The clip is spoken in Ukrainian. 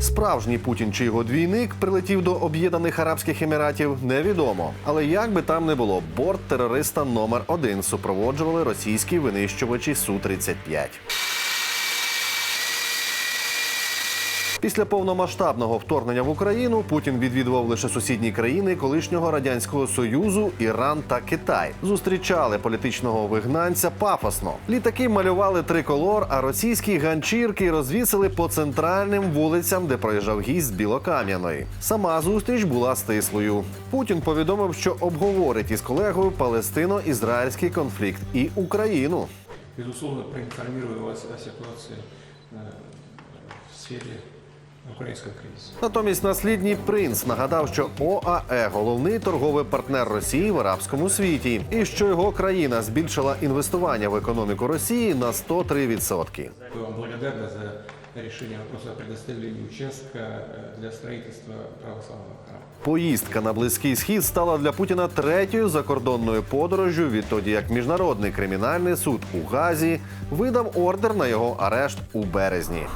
Справжній Путін чи його двійник прилетів до Об'єднаних Арабських Еміратів, невідомо. Але як би там не було, борт терориста номер один супроводжували російські винищувачі су 35 Після повномасштабного вторгнення в Україну Путін відвідував лише сусідні країни колишнього радянського союзу, Іран та Китай. Зустрічали політичного вигнанця пафосно. Літаки малювали триколор, а російські ганчірки розвісили по центральним вулицям, де проїжджав гість з Білокам'яної. Сама зустріч була стислою. Путін повідомив, що обговорить із колегою палестино-ізраїльський конфлікт і Україну. Безусловно, проинформирую вас о ситуации э, в сфере украинского кризиса. Натомість наслідній принц нагадав, що ОАЕ головний торговий партнер Росії в арабському світі, і що його країна збільшила інвестування в економіку Росії на 103%. Я вам благодарна за решение вопроса о предоставлении участка э, для строительства православного храма. Поїздка на близький схід стала для Путіна третьою закордонною подорожжю відтоді, як міжнародний кримінальний суд у Газі видав ордер на його арешт у березні.